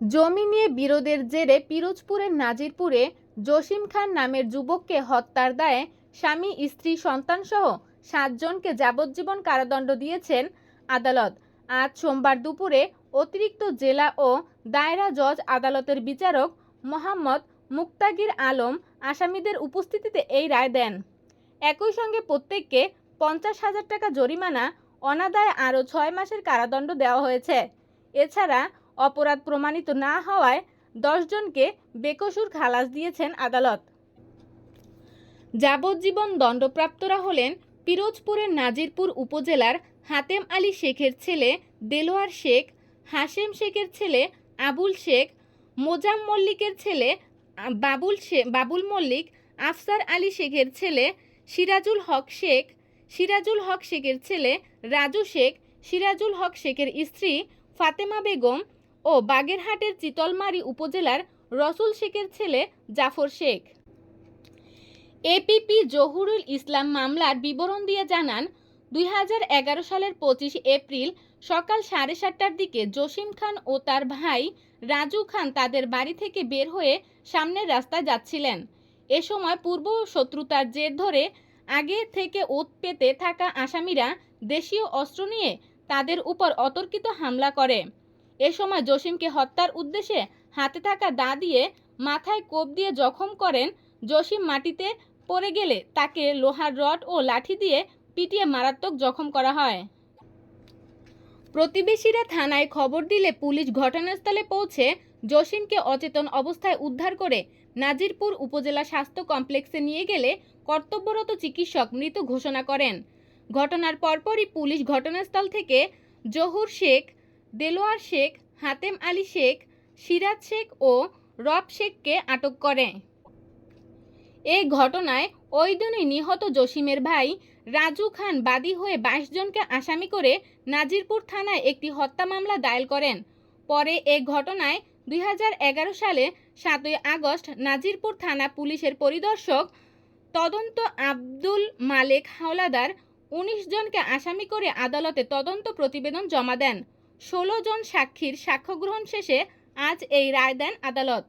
জমি নিয়ে বিরোধের জেরে পিরোজপুরের নাজিরপুরে জসিম খান নামের যুবককে হত্যার দায়ে স্বামী, স্ত্রী, সন্তানসহ সাতজনকে যাবজ্জীবন কারাদণ্ড দিয়েছেন আদালত। আজ সোমবার দুপুরে অতিরিক্ত জেলা ও দায়রা জজ আদালতের বিচারক মোহাম্মদ মুক্তাগির আলম আসামিদের উপস্থিতিতে এই রায় দেন। একই সঙ্গে প্রত্যেককে পঞ্চাশ হাজার টাকা জরিমানা, অনাদায় আরও ছয় মাসের কারাদণ্ড দেওয়া হয়েছে। এছাড়া অপরাধ প্রমাণিত না হওয়ায় দশজনকে বেকসুর খালাস দিয়েছেন আদালত। যাবজ্জীবন দণ্ডপ্রাপ্তরা হলেন পিরোজপুরের নাজিরপুর উপজেলার হাতেম আলী শেখের ছেলে দেলোয়ার শেখ, হাশেম শেখের ছেলে আবুল শেখ, মোজাম মল্লিকের ছেলে বাবুল বাবুল মল্লিক, আফসার আলী শেখের ছেলে সিরাজুল হক শেখ, সিরাজুল হক শেখের ছেলে রাজু শেখ, সিরাজুল হক শেখের স্ত্রী ফাতেমা বেগম ও বাগেরহাটের চিতলমারি উপজেলার রসুল শেখের ছেলে জাফর শেখ। এপিপি জহুরুল ইসলাম মামলার বিবরণ দিয়ে জানান, দুই হাজার এগারো সালের পঁচিশ এপ্রিল সকাল সাড়ে সাতটার দিকে জসিম খান ও তার ভাই রাজু খান তাদের বাড়ি থেকে বের হয়ে সামনের রাস্তায় যাচ্ছিলেন। এ সময় পূর্ব শত্রুতার জের ধরে আগে থেকে ওত পেতে থাকা আসামিরা দেশীয় অস্ত্র নিয়ে তাদের উপর অতর্কিত হামলা করে। এ সময় জসিমকে হত্যার উদ্দেশ্যে হাতে থাকা দা দিয়ে মাথায় কোপ দিয়ে জখম করেন। জসিম মাটিতে পড়ে গেলে তাকে লোহার রড ও লাঠি দিয়ে পিটিয়ে মারাত্মক জখম করা হয়। প্রতিবেশীরা থানায় খবর দিলে পুলিশ ঘটনাস্থলে পৌঁছে জসিমকে অচেতন অবস্থায় উদ্ধার করে নাজিরপুর উপজেলা স্বাস্থ্য কমপ্লেক্সে নিয়ে গেলে কর্তব্যরত চিকিৎসক মৃত ঘোষণা করেন। ঘটনার পরপরই পুলিশ ঘটনাস্থল থেকে জহুর শেখ দেলোয়ার শেখ, হাতেম আলী শেখ, সিরাজ শেখ ও রব শেখকে আটক করে। এই ঘটনায় ওই দিনই নিহত জসিমের ভাই রাজু খান বাদী হয়ে বাইশ জনকে আসামি করে নাজিরপুর থানায় একটি হত্যা মামলা দায়ের করেন। পরে এ ঘটনায় দুই হাজার এগারো সালে সাতই আগস্ট নাজিরপুর থানা পুলিশের পরিদর্শক তদন্ত আব্দুল মালেক হাওলাদার উনিশ জনকে আসামি করে আদালতে তদন্ত প্রতিবেদন জমা দেন। ষোলো জন সাক্ষীর সাক্ষ্য গ্রহণ শেষে আজ এই রায় দেন আদালত।